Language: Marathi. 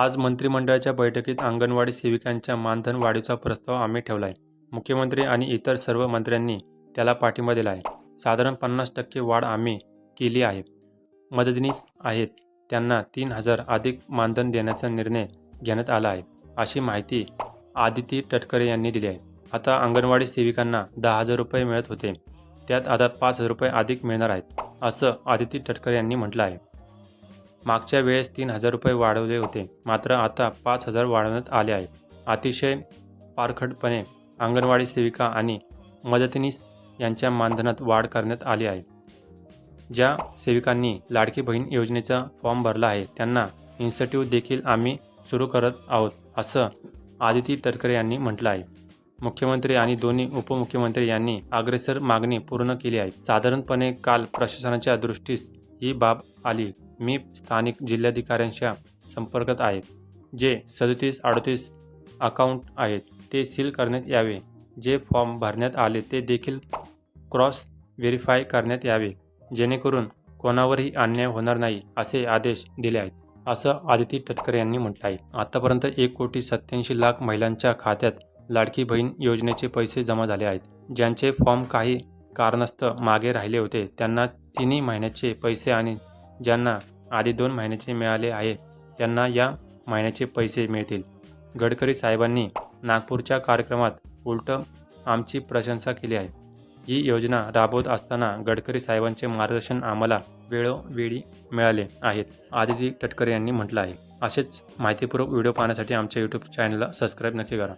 आज मंत्रिमंडळाच्या बैठकीत अंगणवाडी सेविकांच्या मानधन वाढीचा प्रस्ताव आम्ही ठेवला आहे मुख्यमंत्री आणि इतर सर्व मंत्र्यांनी त्याला पाठिंबा दिला आहे साधारण पन्नास टक्के वाढ आम्ही केली आहे. मदतनीस आहेत. त्यांना तीन हजार अधिक मानधन देण्याचा निर्णय घेण्यात आला आहे अशी माहिती आदिती टटकरे यांनी दिली आहे. आता अंगणवाडी सेविकांना दहा हजार रुपये मिळत होते. त्यात आता पाच हजार रुपये अधिक मिळणार आहेत असं आदिती टटकरे यांनी म्हटलं आहे. मागच्या वेळेस तीन हजार रुपये वाढवले होते. मात्र आता पाच हजार वाढवण्यात आले आहे अतिशय पारखडपणे अंगणवाडी सेविका आणि मदतनीस यांच्या मानधनात वाढ करण्यात आली आहे. ज्या सेविकांनी लाडकी बहीण योजनेचा फॉर्म भरला आहे त्यांना इन्स्टिट्यूट देखील आम्ही सुरू करत आहोत असं आदिती तटकरे यांनी म्हटलं आहे. मुख्यमंत्री आणि दोन्ही उपमुख्यमंत्री यांनी अग्रेसर मागणी पूर्ण केली आहे. साधारणपणे काल प्रशासनाच्या दृष्टीस ही बाब आली. मी स्थानिक जिल्हाधिकाऱ्यांच्या संपर्कात आहे जे सदतीस अडतीस अकाउंट आहेत ते सील करण्यात यावे. जे फॉर्म भरण्यात आले ते देखील क्रॉस व्हेरीफाय करण्यात यावे. जेणेकरून कोणावरही अन्याय होणार नाही असे आदेश दिले आहेत. असं आदिती तटकरे यांनी म्हटलं आहे. आतापर्यंत एक कोटी सत्याऐंशी लाख महिलांच्या खात्यात लाडकी बहीण योजनेचे पैसे जमा झाले आहेत. ज्यांचे फॉर्म काही कारणास्तव मागे राहिले होते त्यांना तिन्ही महिन्याचे पैसे आणि ज्यांना आधी दोन महिन्याचे मिळाले आहे त्यांना या महिन्याचे पैसे मिळतील. गडकरी साहेबांनी नागपूरच्या कार्यक्रमात उलटं आमची प्रशंसा केली आहे. ही योजना राबवत असताना गडकरी साहेबांचे मार्गदर्शन आम्हाला वेळोवेळी मिळाले आहेत आदिती तटकरे यांनी म्हटलं आहे. असेच माहितीपूर्वक व्हिडिओ पाहण्यासाठी आमच्या यूट्यूब चॅनलला सबस्क्राईब नक्की करा.